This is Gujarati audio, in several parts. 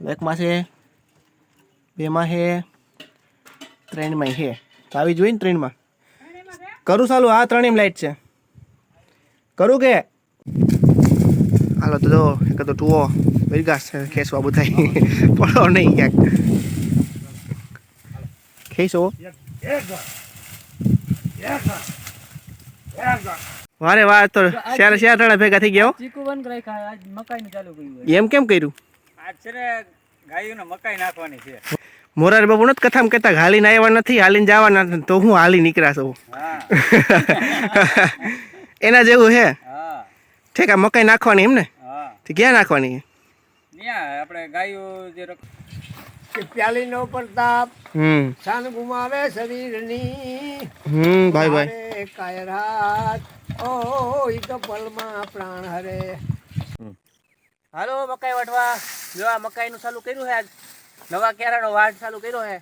એકમાં છે બેમાં છે ત્રણમાં છે. તો આવી જોઈ ને ત્રણમાં કરું ચાલુ આ ત્રણેય લાઈટ છે. કરું કે? હાલો તો જો એક તો ટુઓ વિરગાસ છે ખેંચવા બધા. પડો નહીં ક્યાંક. ખેંચો. વારે વાર તો શેર શેર ભેગા થઈ ગયા ચીકુ બંધ કરાય આજ મકાઈનું ચાલુ કર્યું એમ કેમ કર્યું? આજ છે ને ગાયોને મકાઈ નાખવાની છે. મોરારી બાબુ નથી કથામાં કહેતા હાલીને આવ્યા નથી હાલીને જવાના નથી તો હું હાલી નીકળ્યા છું. એના જેવું હે? ઠીક આ મકાઈ નાખવાની એમ ને? ક્યાં નાખવાની આપણે ગાયો જે રક- પ્યાલીનો પ્રતાપ હમ. શાન ગુમાવે શરીરની. હમ ભાઈ ભાઈ. કાયરાત ઓ ઈ તો પલમાં પ્રાણ હરે. હાલો મકાઈ વાટવા. આ મકાઈનું ચાલુ કર્યું છે આજ. નવા કેરાનો વાડ ચાલુ કર્યો છે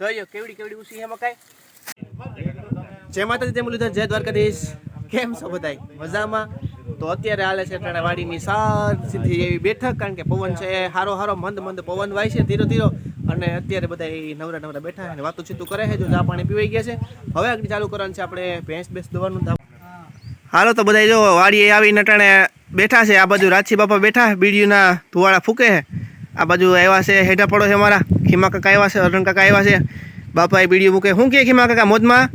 જોયો કેવડી કેવડી ઉસી છે મકાઈ. જય માતાજી, જય મુરલીધર, જય દ્વારકાધીશ. કેમ છો બધાય? મજામાં? તો અત્યારે હાલે છે વાડીની સીધી એવી બેઠક, કારણ કે પવન છે, હારો હારો, મંદ મંદ પવન વાય છે, ધીરો ધીરો. અને અત્યારે બધા નવરા નવરા બેઠા અને વાતો ચીતું કરે છે, જો ચા પાણી પીવાઈ ગયા છે. હવે આગળ ચાલુ કરવાનું છે આપણે ભેંસ બેસ દવાનું. હાલો તો બધા જો વાડીએ આવીને અટાણે બેઠા છે. આ બાજુ રાછી બાપા બેઠા બીડીયુના ધુવાળા ફૂકે છે. આ બાજુ આવ્યા છે હેઠા પડો છે અમારા ખીમા કાકા આવ્યા છે અરણ કાકા આવ્યા છે. બાપા એ બીડીયું મૂકે. શું કે ખીમા કાકા મોજમાં?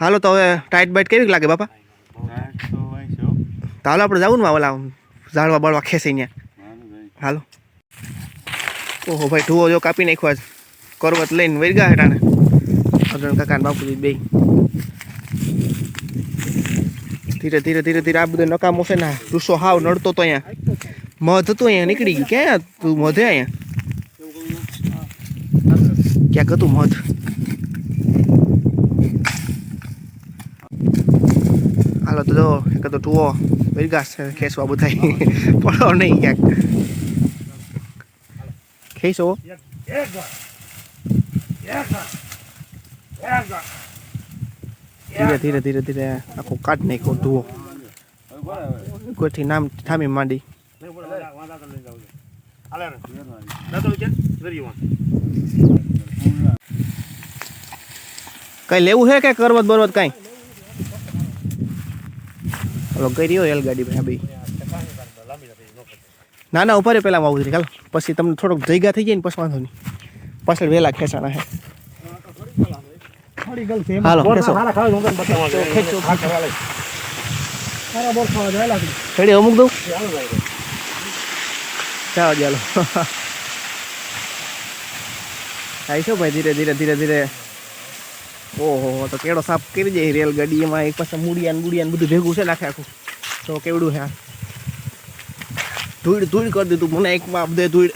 હાલો તો હવે ટાઈટ બાઈટ કેવી લાગે બાપા? તો હાલો આપણે જવું ને ઓલા ઝાડવા બાળવા ખેંચી ને. હાલો. ઓહો ભાઈ ઢુવો જો કાપી નાખ્યો આજ. કરવત લઈને વહી ગયા હેઠાને અરણ કાકા બાપુજી બે ધીરે ધીરે ધીરે ધીરે આ બધો નકામો છે ને રૂસો હાવ નડતો તો અહીંયા. મધ હતું અહીંયા, નીકળી ગયું. ક્યાં તું મધે અહીંયા? ક્યાંક હતું મધ? હાલો તો જો, એક તો ટુઓ વિરગાસ છે, ખેંચવા બધા પડો નહીં ક્યાંક. ખેંચો. ધીરે ધીરે ધીરે ધીરે આખું કાઢ નાખ્યો ધુઓ કોઈથી નામ, થામી માંડી. કઈ લેવું છે કે કરવત બરવત કઈ? હલો કરી હોય એલગાડી ભાઈ ભાઈ ના ના ઉપર પેલા આવું ચાલો પછી તમને થોડોક જગ્યા થઈ જાય ને પછી વાંધો નહીં. પાછળ વહેલા ખેંચાણા છે. હાલો ખેંચો. ખેંચો રેડી અમુક દઉં? ચાલો ચાલો થાય છે ભાઈ ધીરે ધીરે ધીરે ધીરે. ઓહો તો કેડો સાફ કરી જાય રેલગાડી એમાં એક પાછા મૂડિયા ને બધું ભેગું છે નાખે આખું. તો કેવડું હા ધૂળ ધૂળ કરી દીધું. મને એકમાં બધે ધૂળ.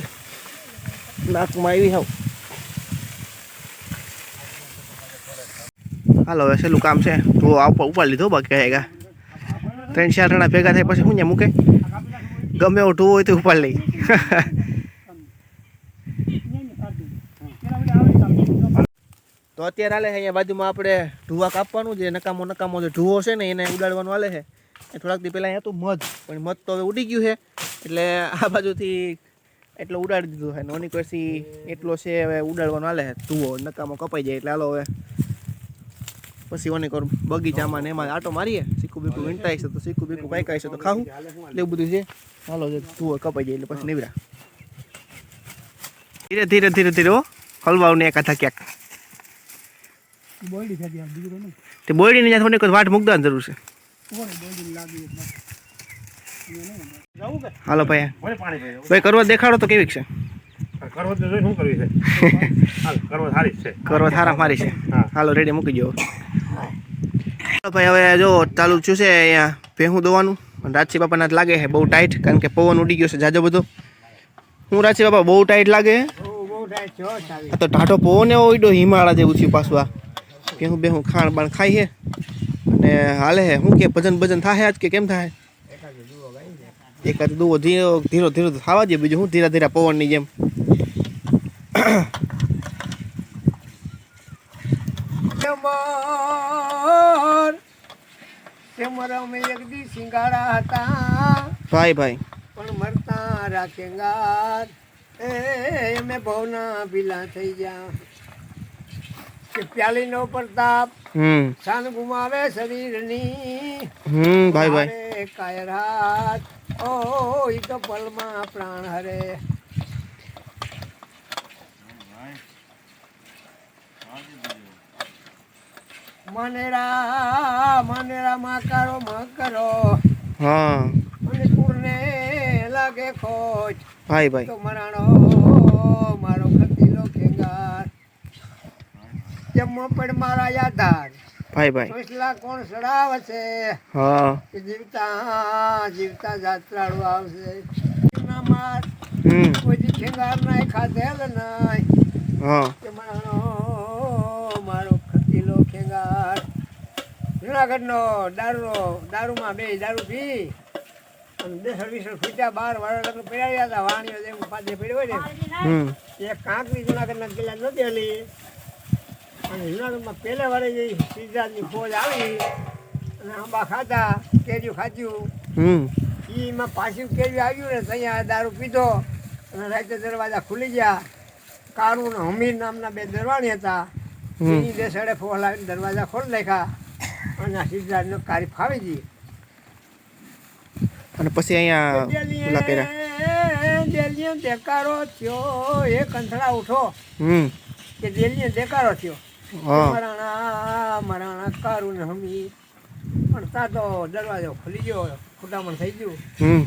નાકમાં આવી હાવ. હાલો, હવે છેલ્લું કામ છે. તો આપવા ઉપર લીધો, બાકી કહેગા ત્રણ, ચાર જણા ભેગા થાય પછી શું ત્યાં મૂકે. ગમે એવો ટૂવો હોય તો ઉપાડ લઈ. તો અત્યારે હાલે છે, અહીંયા બાજુમાં આપણે ઢુવા કાપવાનું જે નકામો નકામો જે ઢુવો છે ને, એને ઉડાડવાનું હાલે છે. એ થોડાક દી પહેલાં અહીંયા હતું મધ, પણ મધ તો હવે ઉડી ગયું છે. એટલે આ બાજુથી એટલો ઉડાડી દીધું છે. નોની પછી એટલો છે, હવે ઉડાડવાનો હાલે છે ઢુવો. નકામો કપાઈ જાય એટલે હાલો હવે. પછી ઓને કરું બગીચામાં ને એમાં આટો મારીએ. સીકું બીકું વીંટાઈ છે તો સીકું બીકું પાકાય છે તો ખાવું એટલે એવું બધું છે. હાલો જે તું કપાઈ જાય એટલે પછી નીવરા. ધીરે ધીરે ધીરે ધીરે ઓ હલવાવ ને એકાથા ક્યાંક. તે બોયડીને જ્યાં થોડીક વાટ મૂક દેવાની જરૂર છે. હાલો ભાઈ. ભાઈ કરવા દેખાડો તો કેવી છે? કરવા સારા મારી છે. હાલો રેડી મૂકી દો ભાઈ, હવે જો ચાલુ થયું છે અહીંયા ભેહું દોવાનું. રાજસી બાપાના લાગે છે, બહુ ટાઈટ કારણ કે પવન ઉડી ગયો છે જાજો બધો. હું રાજસી બાપા, બહુ ટાઈટ લાગે થાય આ તો ટાઢો પવન એવો ઉડ્યો, હિમાળા જેવું છે પાછું આ. ભેહું બેહું ખાણ બાણ ખાઈ છે. અને હાલે છે શું કે ભજન ભજન થાય આજ કે કેમ થાય એકાદ દુવો ધીરો ધીરો ધીરો થવા દે, બીજું હું ધીરા ધીરા પવનની જેમ. મોર તે અમે એક દી સિંગાડા હતા. ભાઈ ભાઈ. પણ મરતા રાખેંગા એ અમે ભવના ભીલા થઈ ગયા. કે પ્યાલીનો પ્રતાપ હમ. શાન ગુમાવે શરીરની. હમ ભાઈ ભાઈ. કાયરાત ઓ ઈ તો પલમાં પ્રાણ હરે. મનેરા મનેરા માં કરો માં કરો હા. અને કુળને લાગે ખોજ ભાઈ ભાઈ. તો મરાણો મારો ખતીલો ખેંગાર. જમો પણ મારા યાદાર. ભાઈ. ભાઈ ફેસલા કોણ સડાવે છે હા જીવતા જીવતા જાત્રાળુ આવશે? ના માર હમ. કોઈ ખેંગાર નાય ખાધેલ નાય. હા કે મરાણો મારો ખતીલો ખેંગાર જુનાગઢનો દારૂ દારૂમાં બે દારૂ પી. અને દસ વીસ ફૂટ્યા બાર વાળા લગ્ન પડાવ્યા હતા. વાણીઓ જેમ પાછે પડ્યો હોય ને એ કાંકરી જુનાગઢના કિલ્લા નહોતી હલી. અને જુનાગઢમાં પહેલા વારે જે સિદ્ધાર્થની ફોજ આવી અને આંબા ખાધા કેરીયું ખાધ્યું એમાં પાછું કેરીયું આવ્યું ને ત્યાં દારૂ પીધો. અને રાતે દરવાજા ખુલી ગયા. કારું ને હમીર નામના બે દરવાણી હતા. એની બેસાડે ફોલાવીને દરવાજા ખોલી નાખ્યા. અને આ સિદ્ધાર્થનો કારી ફાવી દઈએ. અને પછી અહીંયા દિલ્હી દેકારો થયો. એ કંથળા ઉઠો. હમ. કે દિલ્હી દેકારો થયો. મરાણા મરાણા કારું હમી. પણ ત્યાં તો દરવાજો ખુલી ગયો ખુટામણ થઈ ગયું. હમ.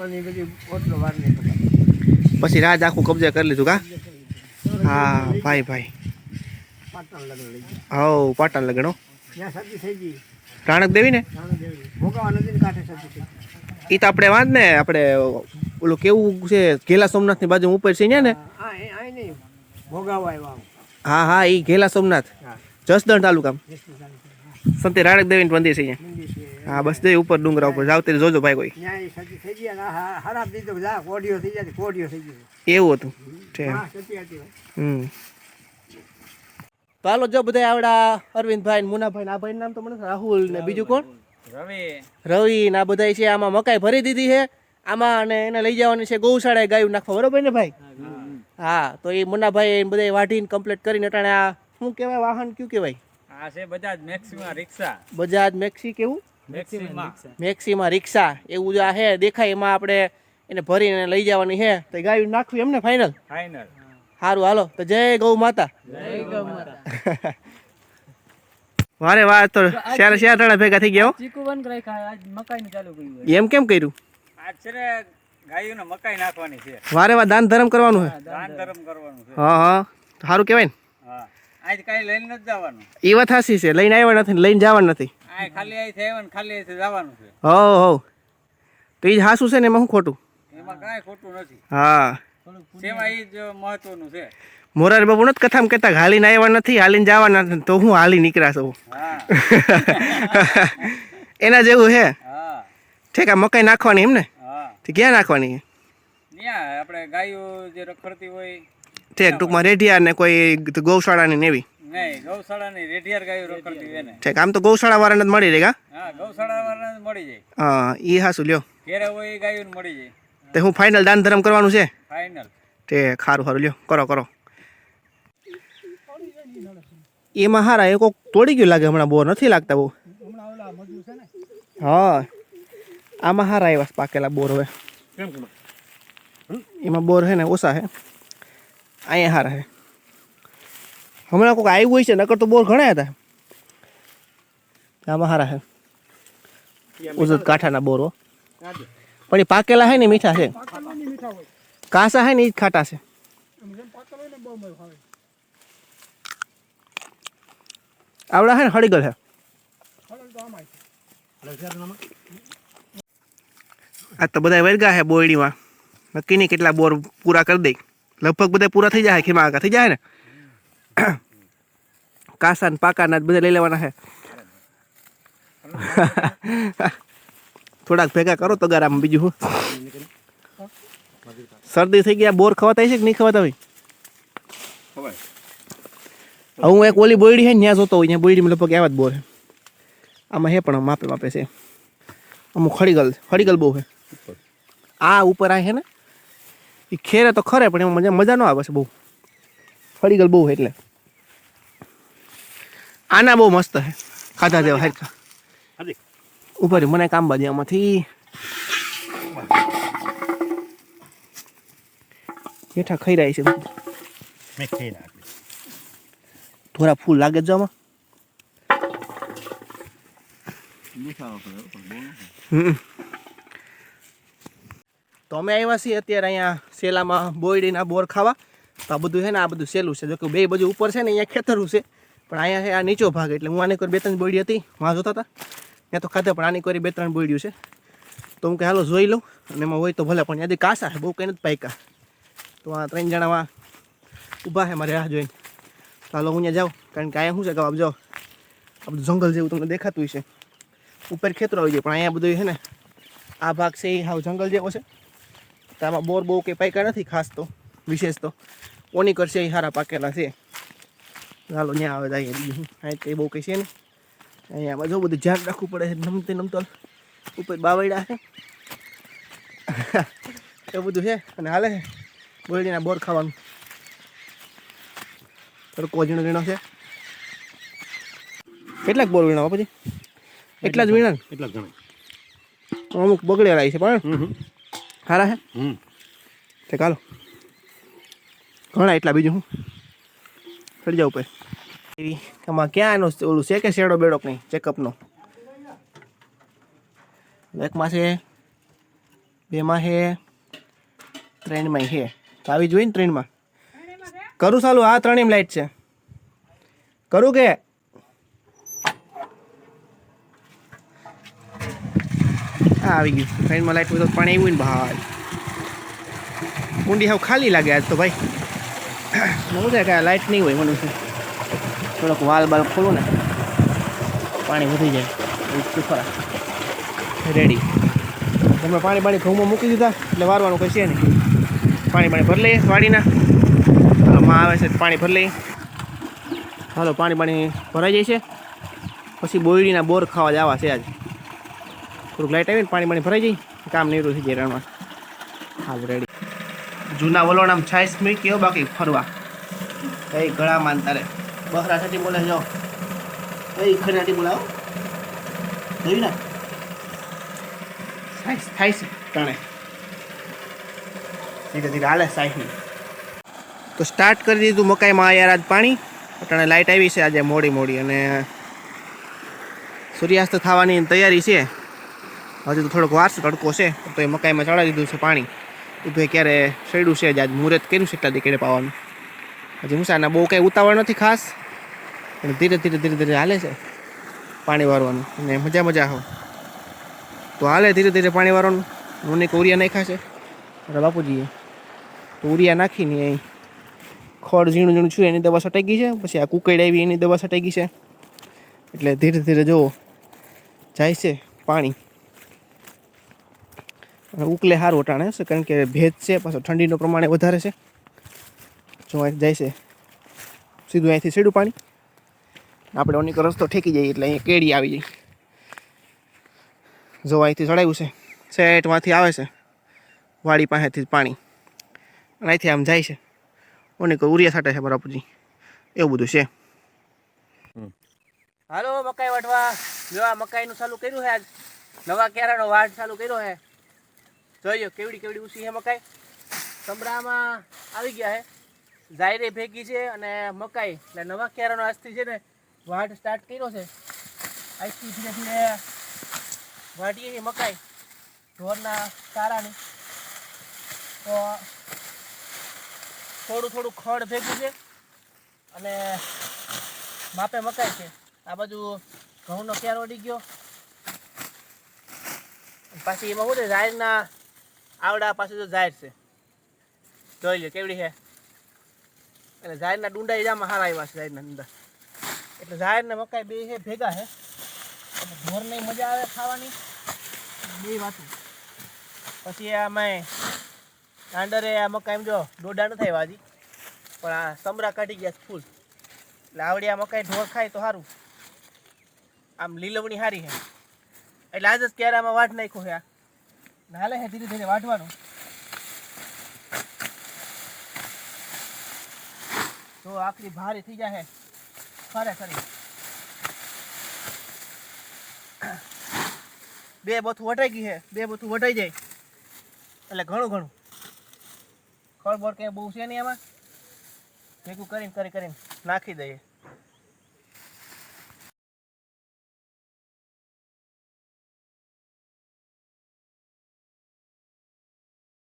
અને એ બધી ઓટલો વાર નહીં પછી રાજ આખું કબજે કરી લીધું કા? હા ભાઈ ભાઈ. પાટણ લગ્ન લઈ ગયા. હવ પાટણ લગણો ત્યાં સતી થઈ ગઈ. રાણક દેવી. ને ભોગાવા નદીને કાંઠે સતી થઈ ગઈ. એ તો આપણે વાંધ ને આપણે ઓલું કેવું છે ઘેલા સોમનાથની બાજુ ઉપર છે ને? હા એ નહીં ભોગાવા આવ્યા હા હા એ ઘેલા સોમનાથ. જસદણ તાલુકા સંતે રાણક દેવી મંદિર છે મંદિર છે હા બસ દે ઉપર ડુંગરા ઉપર જાવ ત્યારે જોજો ભાઈ કોઈ. એવું હતી. હમ. તો હાલો જો બધા આવડા અરવિંદભાઈ મુનાભાઈ ને આ ભાઈ નામ તો મને રાહુલ ને બીજું કોણ? રવિ. રવિ ને આ બધા છે આમાં મકાઈ ભરી દીધી છે. આમાં અને એને લઈ જવાની છે ગૌશાળાએ ગાયું નાખવા. બરોબર ને ભાઈ? હા તો એ મુનાભાઈ બધા વાઢીને કમ્પ્લીટ કરીને અટાણે આ શું કહેવાય વાહન કયું કહેવાય? આ છે બજાજ મેક્સિમા રિક્ષા. બજાજ મેક્સી કેવું? મેક્સિમા. રિક્ષા. એવું જે આ હે દેખાય એમાં આપણે એને ભરીને લઈ જવાની છે. તો ગાયું નાખવી એમને ફાઇનલ ફાઇનલ સારું હાલો. તો જય ગૌ માતા. જય ગૌ માતા વારે વાર તો શેર શેર જણા ભેગા થઈ ગયા ચીકુ બંધ કરાય ખાય આજ મકાઈ ચાલુ કર્યું એમ કેમ કર્યું? આજ છે ને ગાયોને મકાઈ નાખવાની છે. વારે વાર દાન ધર્મ કરવાનું છે? દાન ધર્મ કરવાનું છે. હા હા. સારું કહેવાય ને. હા. આજ કાઈ લઈને નથી જવાનું. એ વાત હાસી છે. લઈને આવ્યા નથી લઈને જવાનું નથી. આ ખાલી આઈ છે ને ખાલી છે જવાનું છે. હો હો. તો એ હાસું છે ને એમાં શું ખોટું? એમાં કાંઈ ખોટું નથી. હા. સેવા એ જ મહત્વનું છે. મોરારી બાબુ નથી કથામાં કહેતા હાલીને આવ્યા નથી હાલીને જવાના નથી તો હું હાલી નીકળ્યા છું? એના જેવું છે હા. ઠીક આ મકાઈ નાખવાની એમ ને? ક્યાં નાખવાની? આપણે ગાયો જે રખડતી હોય ઠીક ટૂંકમાં રેઢિયાર ને કોઈ ગૌશાળાની ને એવી? નહીં ગૌશાળાની રેઢિયાર ગાયો રખડતી હોય ને ઠીક આમ તો ગૌશાળા વાળાને જ મળી રહે હા ગૌશાળા વાળાને જ મળી જાય. હા એ હાસુ લ્યો. ઘેરે હોય ગાયું મળી જાય. તે હું ફાઇનલ દાન ધર્મ કરવાનું છે? ફાઇનલ તે ખારું ખારું લ્યો કરો કરો. એમાં હારા એ કોક તોડી ગયું લાગે હમણાં બોર નથી લાગતા બહુ. હા. આમાં હારા એવા પાકેલા બોર હવે. એમાં બોર છે ને ઓછા છે. અહીંયા હારા છે. હમણાં કોઈક આવ્યું હોય છે નકર તો બોર ઘણા હતા. આમાં હારા છે. ઉજત કાંઠાના બોર હો. પણ એ પાકેલા છે ને એ મીઠા છે. કાસા છે ને એ જ ખાટા છે. આવડા છે ને હળીગલ છે આ તો બધા વર્ગા છે બોરડીમાં નક્કી નહીં કેટલા બોર પૂરા કરી દઈ. લગભગ બધા પૂરા થઈ જાય ખીમા આગા થઈ જાય ને. કાસા ને પાકા ના બધા લઈ લેવાના છે થોડાક ભેગા કરો તો ગારામાં બીજું શરદી થઈ ગયા બોર ખવાતા છે કે નહીં ખવાતા હોય હું એક ઓલી બોયડી છે ને ત્યાં જોતો હોય ત્યાં બોયડીમાં લગભગ આવા જ બોર છે. આમાં હે પણ માપે માપે છે. અમુક હળીગલ ખડીગલ બહુ છે. આ ઉપર આ છે ને એ ખેરે તો ખરે પણ એમાં મજા મજા ન આવે છે બહુ. હળીગલ બહુ છે એટલે. આના બહુ મસ્ત છે. ખાધા જેવા હરખા. ઉપર મને કામ બાજુ આમાંથી. મીઠા ખાઈ રહ્યા છે. મેં ખાઈ નાખી થોડા ફૂલ લાગે જ આમાં. તો અમે આવ્યા છીએ અત્યારે અહીંયા સેલામાં બોયડીના બોર ખાવા. તો આ બધું છે ને આ બધું સેલું છે. જો કે બે બાજુ ઉપર છે ને અહીંયા ખેતરું છે. પણ અહીંયા છે આ નીચો ભાગ એટલે હું આની કોઈ બે ત્રણ બોયડી હતી વાં જોતા હતા. ત્યાં તો ખાધા, પણ આની કોઈ બે ત્રણ બોલ્યું છે. તો હું કે હાલો, જોઈ લઉં. અને એમાં હોય તો ભલે, પણ ત્યાંથી કાસા છે, બહુ કંઈ નથી પાયકા તો આ ત્રણ જણામાં ઊભા છે મારે રાહ જોઈને. તો હાલો, હું ત્યાં જાઉં, કારણ કે અહીંયા શું છે કે આપ જાઓ આ બધું જંગલ જેવું તમને દેખાતું છે ઉપર ખેતરો આવી જાય, પણ અહીંયા બધું છે ને, આ ભાગ છે એ હાવ જંગલ જેવો છે. તો આમાં બોર બહુ કંઈ પાક્યા નથી, ખાસ તો, વિશેષ તો. ઓની કરશે એ સારા પાકેલા છે. ચાલો ત્યાં આવે જાય બીજું અહીં કંઈ બહુ કંઈ છે ને અહીંયા બધું બધું ધ્યાન રાખવું પડે છે નમતે નમતો ઉપર બાવડા છે. એવું બધું છે અને હાલે છે બોરડીના બોર ખાવાનું. તડકો ઝીણો ઝીણો છે. કેટલાક બોર વીણા પછી? એટલા જ વીણા એટલા જ ઘણા અમુક બગડેલા છે પણ સારા છે? તે ચાલો ઘણા એટલા બીજું હું. ચડી જાવ ઉપર. એવી આમાં ક્યાં એનો ઓલું છે કે શેડો બેડો કંઈ? ચેકઅપનો એકમાં છે, બેમાં છે ટ્રેનમાં છે. તો આવી જોઈ ને ટ્રેનમાં કરું ચાલુ આ ત્રણેય લાઈટ છે. કરું કે? હા આવી ગયું. ટ્રેનમાં લાઈટ હોય તો પાણી આવ્યું ને ભાઈ. ઊંડી હાવ ખાલી લાગે આજ તો ભાઈ. શું કે લાઈટ નહીં હોય, મને શું થોડોક વાલ બાલ ખોલું ને, પાણી વધી જાય. એવું રેડી તમે પાણી પાણી ઘઉંમાં મૂકી દીધા, એટલે વારવાનું કંઈ છે નહીં. પાણી પાણી ભરી લઈએ વાડીના. માં આવે છે પાણી ભરી લઈએ. હાલો, પાણી પાણી ભરાઈ જાય છે. પછી બોયડીના બોર ખાવા જવા છે આજ. થોડુંક લાઇટ આવીને પાણી પાણી ભરાઈ જાય. કામ નીરું થઈ જાય રણમાં. હાલ રેડી જૂના વલોણામ છાઈસ મૂક્યો, બાકી ફરવા. કઈ ગળા માનતા રે બહરા સાથે બોલે જાઓ. કઈ ખરાટી બોલાવો. જોયું ને? સાઈસ થાય છે ટાણે ધીરે ધીરે હાલે સાઈસની. તો સ્ટાર્ટ કરી દીધું મકાઈમાં યાર આજ પાણી. અટાણે લાઇટ આવી છે આજે મોડી મોડી. અને સૂર્યાસ્ત થવાની તૈયારી છે. હજુ તો થોડોક વારસ તડકો છે, તો એ મકાઈમાં ચડાવી દીધું છે પાણી. ઉભે ક્યારે શેડું છે જ આજ મુહૂર્ત કર્યું છે એટલા દીકડે પાવાનું. હજી મુસાના બહુ કંઈ ઉતાવળ નથી ખાસ. પણ ધીરે ધીરે ધીરે ધીરે હાલે છે પાણી વારવાનું. અને મજા મજા આવે. તો હાલે ધીરે ધીરે પાણી વારવાનું. મને એક ઉરિયા નાખ્યા છે. મારા બાપુજીએ. તો ઉરિયા નાખીને અહીં ખડ ઝીણું ઝીણું છું, એની દવા સટાઈ ગઈ છે. પછી આ કુકડ આવી, એની દવા સટાઈ ગઈ છે. એટલે ધીરે ધીરે જુઓ, જાય છે પાણી. અને ઉકલે સારું વટાણે છે કારણ કે ભેજ છે, પાછો ઠંડીનું પ્રમાણે વધારે છે. જો જાય છે, સીધું અહીંથી સીધું પાણી. આપણે ઓની રસ્તો ઠેકી જઈએ એટલે અહીંયા કેડી આવી જાય. જો અહીંથી ચડાવ્યું છે સેટમાંથી આવે છે વાડી પાસેથી જ પાણી. અને અહીંથી આમ જાય છે. ઓની કોઈ ઉરિયા સાટે છે બરાબરજી એવું બધું છે. હાલો મકાઈ વાટવા. જો આ મકાઈનું ચાલુ કર્યું છે આજ. નવા કેરાનો વાટ ચાલુ કર્યો છે જોઈજો કેવડી કેવડી ઉસી છે મકાઈ. સંભળામાં આવી ગયા છે જાયરે ભેગી છે અને મકાઈ. એટલે નવા કેરાનો આજથી છે ને વાટ સ્ટાર્ટ કર્યો છે. આજથી ધીરે ધીરે વાટીએ છીએ મકાઈ. ઢોરના ચારાની તો થોડું થોડું ખડ ભેગું છે અને માપે મકાઈ છે. આ બાજુ ઘઉંનો ક્યારો ઓડી ગયો. પાછી એમાં શું છે? ઝાડના આવડા પાસે તો ઝાડ છે. જોઈ લે કેવડી છે. એટલે ઝાડના ડુંડા જામાં સારા આવ્યા છે ઝાયરના ડુંડા. એટલે ઝાડ ને મકાઈ બે છે, ભેગા છે. એટલે ઢોરને મજા આવે ખાવાની. બે વાતું. પછી આમાં આંડરે આ મકાઈ એમ જો ડોડા ન થાય વાજી પણ આ સમરા કાઢી ગયા ફૂલ. એટલે આવડી આ મકાઈ ઢોર ખાય તો સારું. આમ લીલવણી સારી છે. એટલે આજે જ ક્યારે આમાં વાટ નાખ્યો છે આ. નાલે હે ધીરે ધીરે વાટવાનું તો આખરી ભારી થઈ જાય ખરે ખરી બે બોથું વટાઈ ગઈ છે, બે બોથું વટાઈ જાય. એટલે ઘણું ઘણું. ખળબળ કે બહુ છે નહીં એમાં ભેગું કરીને, કરી, કરીને નાખી દઈએ.